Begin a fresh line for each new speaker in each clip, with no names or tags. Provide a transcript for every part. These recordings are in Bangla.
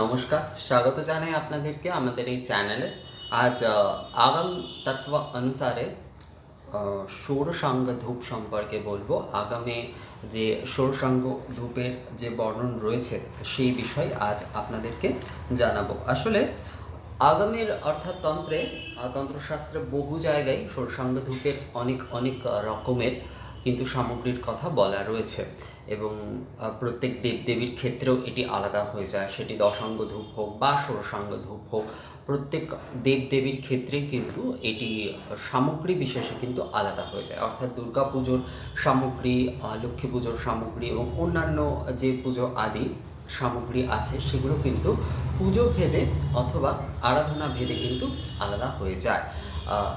নমস্কার, স্বাগত জানাই আপনাদেরকে আমাদের এই চ্যানেলে। আজ আগাম তত্ত্ব অনুসারে ষোড়শাঙ্গ ধূপ সম্পর্কে বলব। আগামে যে ষোড়শাঙ্গ ধূপের যে বর্ণন রয়েছে, সেই বিষয় আজ আপনাদেরকে জানাব। আসলে, আগামের অর্থাৎ তন্ত্রে তন্ত্রশাস্ত্রে বহু জায়গায় ষোড়শাঙ্গ ধূপের অনেক অনেক রকমের কিন্তু সামগ্রীর কথা বলা রয়েছে এবং প্রত্যেক দেবদেবীর ক্ষেত্রেও এটি আলাদা হয়ে যায়। সেটি দশাঙ্গ ধূপ হোক বা ষোড়শাঙ্গ ধূপ হোক, প্রত্যেক দেবদেবীর ক্ষেত্রে কিন্তু এটি সামগ্রী বিশেষে কিন্তু আলাদা হয়ে যায়। অর্থাৎ দুর্গা পুজোর সামগ্রী লক্ষ্মী পুজোর সামগ্রী এবং অন্যান্য যে পুজো আদি সামগ্রী আছে, সেগুলো কিন্তু পুজো ভেদে অথবা আরাধনা ভেদে কিন্তু আলাদা হয়ে যায়।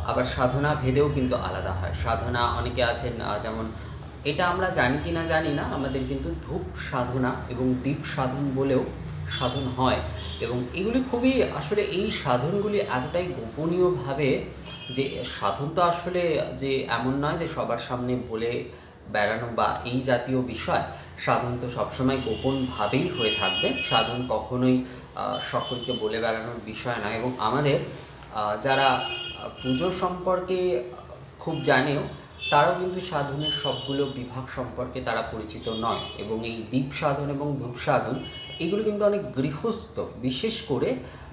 আবার সাধনা ভেদেও কিন্তু আলাদা হয়। সাধনা অনেকে আছেন যেমন এটা আমরা জানি কি না জানি না, আমাদের কিন্তু ধূপ সাধনা এবং দীপ সাধন বলেও সাধন হয়। এবং এগুলি খুবই আসলে এই সাধনগুলি এতটাই গোপনীয়ভাবে যে সাধন তো আসলে যে এমন নয় যে সবার সামনে বলে বেড়ানো বা এই জাতীয় বিষয়। সাধন তো সবসময় গোপনভাবেই হয়ে থাকবে। সাধন কখনোই সকলকে বলে বেড়ানোর বিষয় নয়। এবং আমাদের যারা পুজো সম্পর্কে খুব জানেও, তারাও কিন্তু সাধনের সবগুলো বিভাগ সম্পর্কে তারা পরিচিত নয় এবং এই দীপ সাধন এবং ধূপ সাধন এগুলো কিন্তু অনেক গৃহস্থ, বিশেষ করে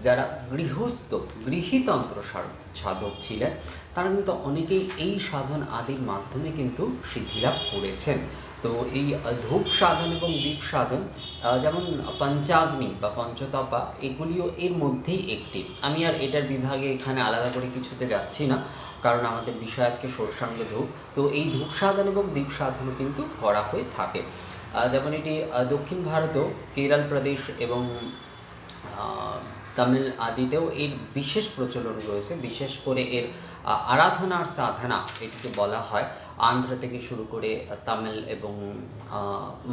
যারা গৃহস্থ, গৃহীতন্ত্র সাধক ছিলেন, তারা কিন্তু অনেকেই এই সাধন আদির মাধ্যমে কিন্তু সিদ্ধিলাভ করেছেন। তো এই ধূপ সাধন এবং দীপ সাধন যেমন পঞ্চাগ্নি বা পঞ্চতপা, এগুলিও এর মধ্যেই একটি। আমি আর এটার বিভাগে এখানে আলাদা করে কিছুতে যাচ্ছি না, কারণ আমাদের বিষয় আজকে সরসাঙ্গ ধূপ। তো এই ধূপ সাধন এবং দীপ সাধনও কিন্তু করা হয়ে থাকে। যেমন এটি দক্ষিণ ভারতেও, কেরল প্রদেশ এবং তামিল আদিতেও এর বিশেষ প্রচলন রয়েছে। বিশেষ করে এর আরাধনার সাধনা এটিকে বলা হয়। আন্ধ্র থেকে শুরু করে তামিল এবং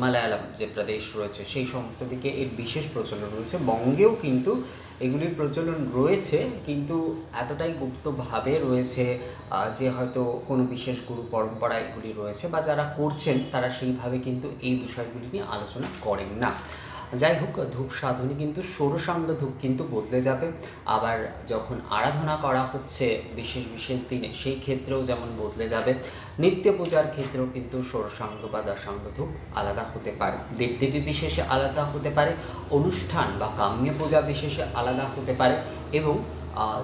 মালায়ালাম যে প্রদেশ রয়েছে, সেই সমস্ত দিকে এর বিশেষ প্রচলন রয়েছে। বঙ্গেও কিন্তু এগুলির প্রচলন রয়েছে, কিন্তু এতটাই গুপ্তভাবে রয়েছে যে হয়তো কোনো বিশেষ গুরু পরম্পরা এগুলি রয়েছে বা যারা করছেন, তারা সেইভাবে কিন্তু এই বিষয়গুলি নিয়ে আলোচনা করেন না। যাই হোক, ধূপ সাধনে কিন্তু ষোড়শাঙ্গ ধূপ কিন্তু বদলে যাবে। আবার যখন আরাধনা করা হচ্ছে বিশেষ বিশেষ দিনে, সেই ক্ষেত্রেও যেমন বদলে যাবে। নিত্য পূজার ক্ষেত্রেও কিন্তু ষোড়শাঙ্গ বা দশাঙ্গ ধূপ আলাদা হতে পারে। দেবদেবী বিশেষে আলাদা হতে পারে, অনুষ্ঠান বা কাম্য পূজা বিশেষে আলাদা হতে পারে এবং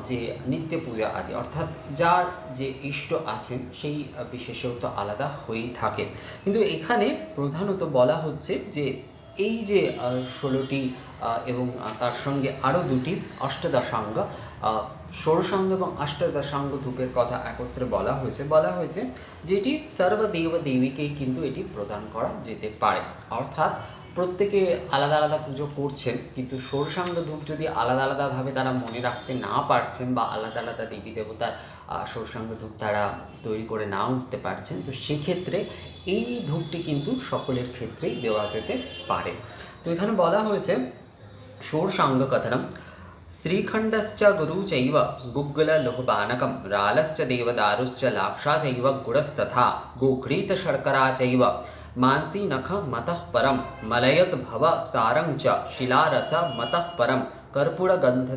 যে নিত্য পূজা আদি, অর্থাৎ যার যে ইষ্ট আছেন, সেই বিশেষেও তো আলাদা হয়েই থাকে। কিন্তু এখানে প্রধানত বলা হচ্ছে যে এই যে ষোলোটি এবং তার সঙ্গে আরও দুটি অষ্টাদশাঙ্গ ষোড়শাঙ্গ এবং অষ্টাদশাঙ্গ ধূপের কথা একত্রে বলা হয়েছে। বলা হয়েছে যেটি সর্বদেব দেবীকেই কিন্তু এটি প্রদান করা যেতে পারে। অর্থাৎ প্রত্যেকে আলাদা আলাদা পুজো করছেন, কিন্তু ষোড়শাঙ্গ ধূপ যদি আলাদা আলাদাভাবে তারা মনে রাখতে না পারছেন বা আলাদা আলাদা দেবী দেবতার সৌসাঙ্গ ধূপ তারা তৈরি করে না উঠতে পারছেন। তো সেক্ষেত্রে এই ধূপটি কিন্তু সকলের ক্ষেত্রেই দেওয়া যেতে পারে। তো এখানে বলা হয়েছে সৌরসাঙ্গ কথনম শ্রীখণ্ডশ্চ গুরু চৈব গুগ্গল লোহবানকম রালশ্চ দেবদারুশ্চ লাক্ষা চৈব গুড়স্তথা গোঘ্রীত শর্করা চৈব মানসী নখ মতঃ পরম মলয়ত ভব সারং চ শিলারস মতঃ পরম কর্পূরগন্ধ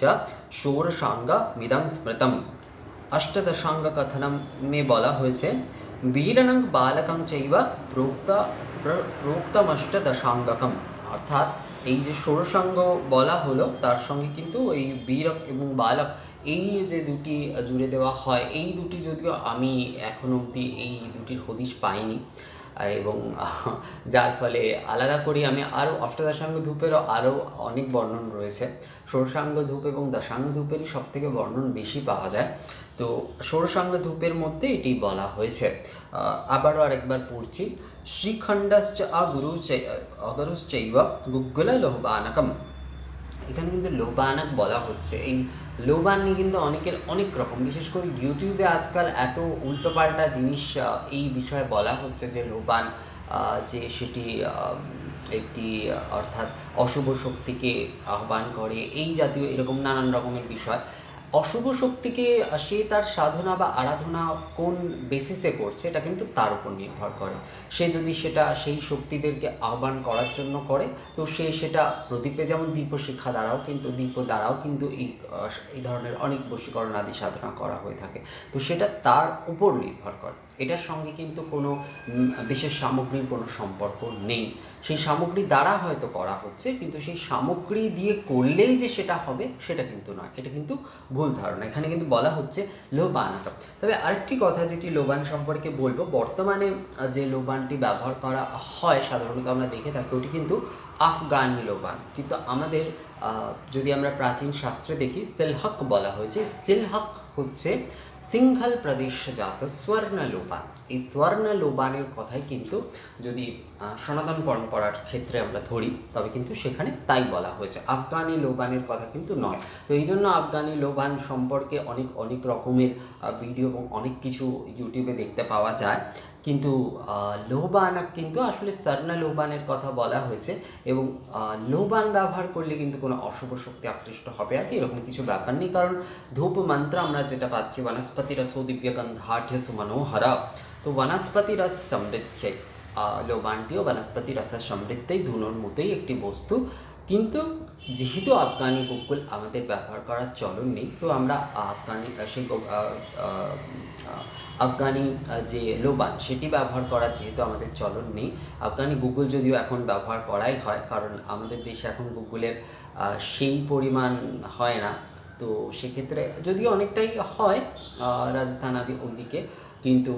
চ ষোড়শাঙ্গ স্মৃতম। কথনম মে বলা হয়েছে বীরণং বালকং চৈব প্রোক্ত প্র- প্রোক্তমষ্টদশাঙ্গকম অর্থাৎ এই যে ষোড়শাঙ্গ বলা হলো তার সঙ্গে কিন্তু এই বীরক এবং বালক এই যে দুটি জুড়ে দেওয়া হয়, এই দুটি যদিও আমি এখন অবধি এই দুটির হদিশ পাইনি। এবং যার ফলে আলাদা করে আমি আরও অষ্টদশাঙ্গ ধূপেরও আরও অনেক বর্ণন রয়েছে। ষোড়শাঙ্গ ধূপ এবং দশাঙ্গ ধূপেরই সব থেকে বর্ণন বেশি পাওয়া যায়। তো ষোড়শাঙ্গ ধূপের মধ্যে এটি বলা হয়েছে। আবারও আরেকবার পড়ছি। শ্রীখণ্ডশ্চ অগুরু অগরুশ্চৈব গুগ্গুল লোহবানকম। এখানে কিন্তু লোবানক বলা হচ্ছে। এই লোবান নিয়ে কিন্তু অনেকের অনেক রকম, বিশেষ করে ইউটিউবে আজকাল এত উল্টোপাল্টা জিনিস এই বিষয়ে বলা হচ্ছে যে লোবান যে সেটি একটি, অর্থাৎ অশুভ শক্তিকে আহ্বান করে, এই জাতীয় এরকম নানান রকমের বিষয়। অশুভ শক্তিকে সে তার সাধনা বা আরাধনা কোন বেসিসে করছে, এটা কিন্তু তার উপর নির্ভর করে। সে যদি সেটা সেই শক্তিদেরকে আহ্বান করার জন্য করে, তো সে সেটা প্রদীপে যেমন দীপশিখা দ্বারাও কিন্তু দীপ দ্বারাও কিন্তু এই এই ধরনের অনেক বশীকরণ আদি সাধনা করা হয়ে থাকে। তো সেটা তার উপর নির্ভর করে। এটার সঙ্গে কিন্তু কোনো বিশেষ সামগ্রীর কোনো সম্পর্ক নেই। সেই সামগ্রী দ্বারা হয়তো করা হচ্ছে, কিন্তু সেই সামগ্রী দিয়ে করলেই যে সেটা হবে, সেটা কিন্তু নয়। এটা কিন্তু ভুল ধারণা। এখানে কিন্তু বলা হচ্ছে লোবানটা তবে আরেকটি কথা যেটি লোবান সম্পর্কে বলব, বর্তমানে যে লোবানটি ব্যবহার করা হয়, সাধারণত আমরা দেখে থাকি, ওটি কিন্তু আফগানি লোবান। কিন্তু আমাদের যদি আমরা প্রাচীন শাস্ত্রে দেখি, সিলহক বলা হয়েছে। সিলহক হচ্ছে সিংহল প্রদেশজাত স্বর্ণ লোবান এই স্বর্ণ লোবানের কথাই কিন্তু যদি সনাতন পরম্পরার ক্ষেত্রে আমরা ধরি, তবে কিন্তু সেখানে তাই বলা হয়েছে। আফগানি লোবানের কথা কিন্তু নয়। তো এই জন্য আফগানি লোবান সম্পর্কে অনেক অনেক রকমের ভিডিও এবং অনেক কিছু ইউটিউবে দেখতে পাওয়া যায়। কিন্তু আহ, লোবান কিন্তু আসলে স্বর্ণ লোবানের কথা বলা হয়েছে এবং লোবান ব্যবহার করলে কিন্তু কোনো অশুভ শক্তি আকৃষ্ট হবে আর কি এরকম কিছু ব্যাপার নেই। কারণ ধূপ মন্ত্র আমরা যেটা পাচ্ছি বনস্পতি রসো দিব্য গন্ধাঢ্য সুমনোহরা তো বনস্পতি রস সমৃদ্ধ লোবানটিও বনস্পতি রস সমৃদ্ধই ধুনোর মতোই একটি বস্তু। কিন্তু যেহেতু আফগানি গুগল আমাদের ব্যবহার করার চলন নেই তো আমরা আফগানি সেই আফগানি যে লোবান সেটি ব্যবহার করার যেহেতু আমাদের চলন নেই, আফগানি গুগল যদিও এখন ব্যবহার করাই হয়, কারণ আমাদের দেশে এখন গুগলের সেই পরিমাণ হয় না। তো সেক্ষেত্রে যদিও অনেকটাই হয় রাজস্থান আদি ওদিকে কিন্তু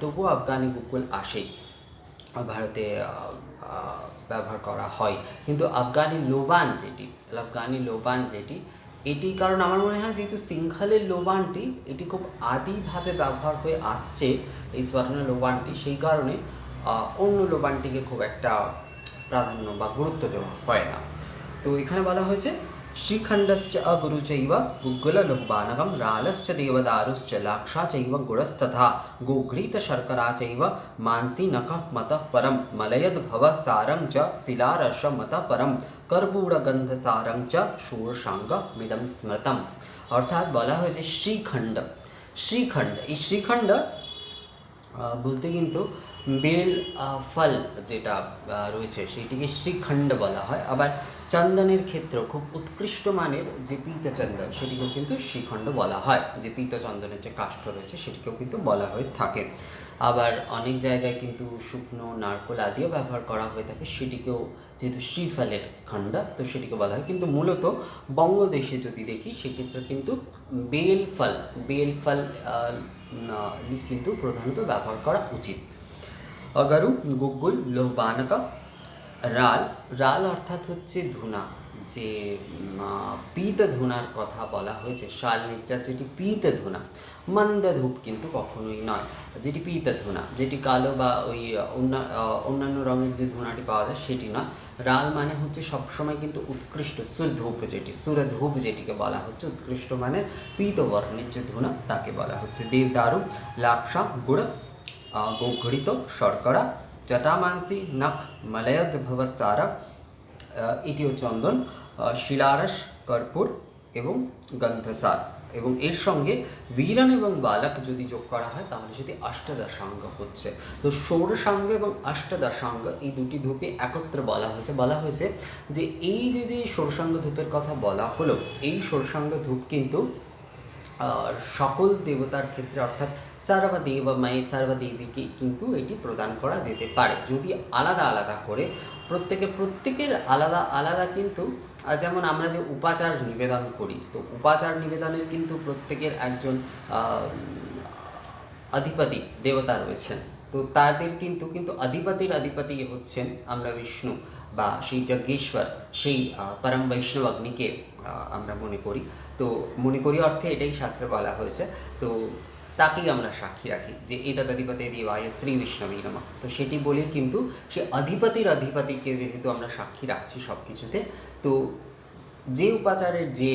তবুও আফগানি গুগল আসেই, ভারতে ব্যবহার করা হয়। কিন্তু আফগানি লোবান যেটি, আফগানি লোবান যেটি এটি কারণ আমার মনে হয় যেহেতু সিংহালের লোবানটি এটি খুব আদিভাবে ব্যবহার হয়ে আসছে, এই স্বর্ণের লোবানটি, সেই কারণে অন্য লোবানটিকে খুব একটা প্রাধান্য বা গুরুত্ব দেওয়া হয় না। তো এখানে বলা হয়েছে শ্রীখণ্ডশ্চ অগুরুচৈব গুগ্গুললোহবানকম রালশ্চ দেবদারুশ্চ লাক্ষা চৈব গুড়স্তথা গোঘ্রীত শর্করা চৈব মানসী নখ মত পরম মলয়দ ভব সারং চ শিলারস মত পরম কর্পূরগন্ধ সারং চ ষোড়শাঙ্গ মিদম স্মৃতম অর্থাৎ বলা হয়েছে শ্রীখণ্ড শ্রীখণ্ড এই শ্রীখণ্ড আহ, বলতে কিন্তু বেল আহ, ফল যেটা আহ, রয়েছে সেটিকে শ্রীখণ্ড বলা হয় আবার চন্দনের ক্ষেত্রেও খুব উৎকৃষ্ট মানের যে পীতচন্দন, সেটিকেও কিন্তু শ্রীখণ্ড বলা হয়। যে পীতচন্দনের যে কাষ্ঠ রয়েছে, সেটিকেও কিন্তু বলা হয়ে থাকে। আবার অনেক জায়গায় কিন্তু শুকনো, নারকোল আদিও ব্যবহার করা হয়ে থাকে। সেটিকেও যেহেতু শ্রীফলের খণ্ড, তো সেটিকে বলা হয়। কিন্তু মূলত বঙ্গদেশে যদি দেখি, সেক্ষেত্রে কিন্তু বেল ফল বেল ফল কিন্তু প্রধানত ব্যবহার করা উচিত। অগারু গুগ্গুল লোহবানকা রাল রাল অর্থাৎ হচ্ছে ধুনা, যে পীত ধুনার কথা বলা হয়েছে। শাল মির্জার যেটি পীত ধুনা, মন্দ ধূপ কিন্তু কখনোই নয়। যেটি পীত ধুনা, যেটি কালো বা ওই, অন্য অন্যান্য রঙের যে ধুনাটি পাওয়া যায় সেটি নয়। রাল মানে হচ্ছে সবসময় কিন্তু উৎকৃষ্ট সুরধূপ যেটি সুরধূপ যেটিকে বলা হচ্ছে। উৎকৃষ্ট মানে পীত বর্ণের যে ধুনা, তাকে বলা হচ্ছে দেবদারু, লাক্ষা, গুড় গোঘৃত শর্করা জটামাংসি নখ মলয়দ ভবসারা এটিও চন্দন শিলারস কর্পূর এবং গন্ধসার এবং এর সঙ্গে বীরান এবং বালক যদি যোগ করা হয়, তাহলে সেটি অষ্টাদশাঙ্গ হচ্ছে। তো ষোড়শাঙ্গ এবং অষ্টাদশাঙ্গ এই দুটি ধূপে একত্রে বলা হয়েছে। বলা হয়েছে যে এই যে যে ষোড়শাঙ্গ ধূপের কথা বলা হলো, এই ষোড়শাঙ্গ ধূপ কিন্তু সকল দেবতার ক্ষেত্রে, অর্থাৎ সর্বদেবময় সর্বদেবীকে কিন্তু এটি প্রদান করা যেতে পারে। যদি আলাদা আলাদা করে, প্রত্যেকে, প্রত্যেকের আলাদা আলাদা কিন্তু যেমন আমরা যে উপাচার নিবেদন করি, তো উপাচার নিবেদনের কিন্তু প্রত্যেকের একজন অধিপতি দেবতা রয়েছেন। তো তাদের কিন্তু কিন্তু অধিপতির অধিপতি হচ্ছেন আমরা বিষ্ণু বা সেই যজ্ঞেশ্বর, সেই পরম বৈষ্ণব অগ্নিকে আমরা মনে করি। তো মনে করি অর্থে এটাই শাস্ত্রে বলা হয়েছে। তো তাকেই আমরা সাক্ষী রাখি যে এটা অধিপতি দেবায় শ্রী বিষ্ণবী নামা। তো সেটি বলে কিন্তু সে অধিপতির অধিপতিকে যেহেতু আমরা সাক্ষী রাখছি সব কিছুতে তো যে উপাচারের যে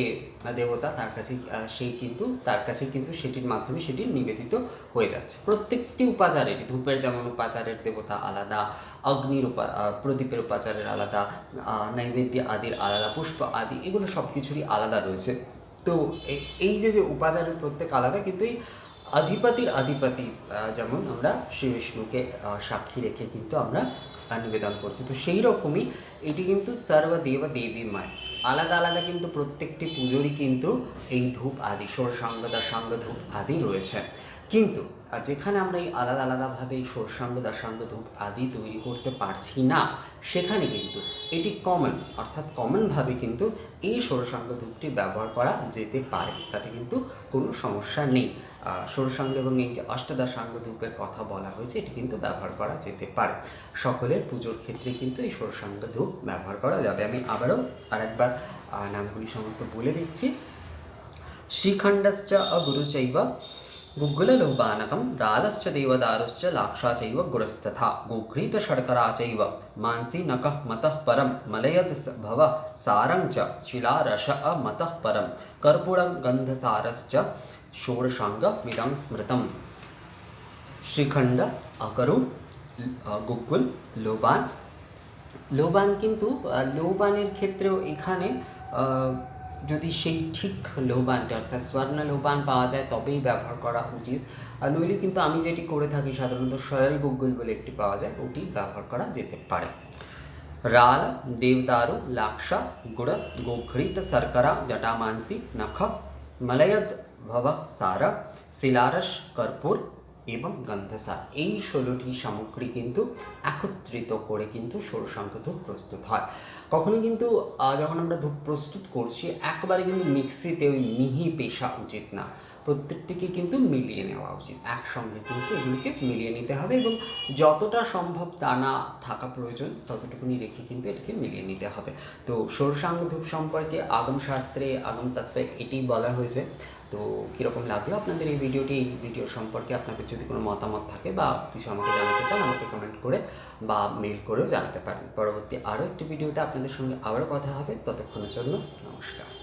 দেবতা তার কাছে সেই কিন্তু তার কাছে কিন্তু সেটির মাধ্যমে সেটি নিবেদিত হয়ে যাচ্ছে। প্রত্যেকটি উপাচারের ধূপের যেমন উপাচারের দেবতা আলাদা অগ্নির উপা প্রদীপের উপাচারের আলাদা নৈবেদ্য আদির আলাদা পুষ্প আদি এগুলো সব কিছুরই আলাদা রয়েছে। তো এই যে যে উপাচারের প্রত্যেক আলাদা কিন্তু এই অধিপতির অধিপতি আহ, যেমন আমরা শ্রী বিষ্ণুকে সাক্ষী রেখে কিন্তু আমরা নিবেদন করছি। তো সেই রকমই এটি কিন্তু সর্বদেব দেবী মায় আলাদা আলাদা কিন্তু প্রত্যেকটি পুজোরই কিন্তু এই ধূপ আদি ষোড়শাঙ্গ দাসাঙ্গ ধূপ আদি রয়েছে। কিন্তু যেখানে আমরা এই আলাদা আলাদাভাবে এই সর্ষাঙ্গ, দাসাঙ্গ ধূপ আদি তৈরি করতে পারছি না, সেখানে কিন্তু এটি কমন অর্থাৎ কমনভাবে কিন্তু এই সরসাঙ্গ ধূপটি ব্যবহার করা যেতে পারে। তাতে কিন্তু কোনো সমস্যা নেই। সরসাঙ্গ এবং এই যে অষ্টাদাসাঙ্গ ধূপের কথা বলা হয়েছে, এটি কিন্তু ব্যবহার করা যেতে পারে। সকলের পুজোর ক্ষেত্রে কিন্তু এই সরসাঙ্গ ধূপ ব্যবহার করা যাবে। আমি আবারও আরেকবার নামগুলি সমস্ত বলে দিচ্ছি। শ্রীখণ্ডাশ্চা গুরুচৈবা गुग्गुललोबानकं रालश्च देवदारुश्च लाक्षा चैव गुरस्तथा गोघ्रीतशर्करा चैव मांसि नकः मतः परं मलयद् स भव सारं च शिलारस मतः परं कर्पूरं गन्धसारश्च षोडशाङ्गमिदं स्मृतम् শ্রীখণ্ড অকরু গুকুল লোবান লোবান কিন্তু আহ, লোবানের ক্ষেত্রেও এখানে আহ, যদি সেই ঠিক লোবানটা অর্থাৎ স্বর্ণ লোবান পাওয়া যায়, তবেই ব্যবহার করা উচিত। আর নইলে কিন্তু আমি যেটি করে থাকি, সাধারণত সয়াল গুগল বলে একটি পাওয়া যায়, ওটি ব্যবহার করা যেতে পারে। রাল দেবদারু লাক্ষা গুড়, গোঘৃত সরকরা জটামানসি, নখ, মলয়দ, ভব, সারা, শিলারস, কর্পূর এবং গন্ধসার। এই ষোলোটি সামগ্রী কিন্তু একত্রিত করে কিন্তু সৌরসংখ্যত প্রস্তুত হয়। কখনোই কিন্তু যখন আমরা ধূপ প্রস্তুত করছি, একবারে কিন্তু মিক্সিতে ওই মিহি পেশা উচিত না। প্রত্যেকটিকে কিন্তু মিলিয়ে নেওয়া উচিত। একসঙ্গে কিন্তু এগুলিকে মিলিয়ে নিতে হবে এবং যতটা সম্ভব দানা থাকা প্রয়োজন, ততটুকুনি রেখে কিন্তু এটাকে মিলিয়ে নিতে হবে। তো সরসাঙ্গ ধূপ সম্পর্কে আগম শাস্ত্রে আগম তত্ত্বে এটি বলা হয়েছে তো কীরকম লাগল আপনাদের এই ভিডিওটি? এই ভিডিও সম্পর্কে আপনাদের যদি কোনো মতামত থাকে বা কিছু আমাকে জানাতে চান, আমাকে কমেন্ট করে বা মেল করেও জানাতে পারেন। পরবর্তী আরও একটি ভিডিওতে আপনাদের সঙ্গে আবারও কথা হবে। ততক্ষণের জন্য নমস্কার।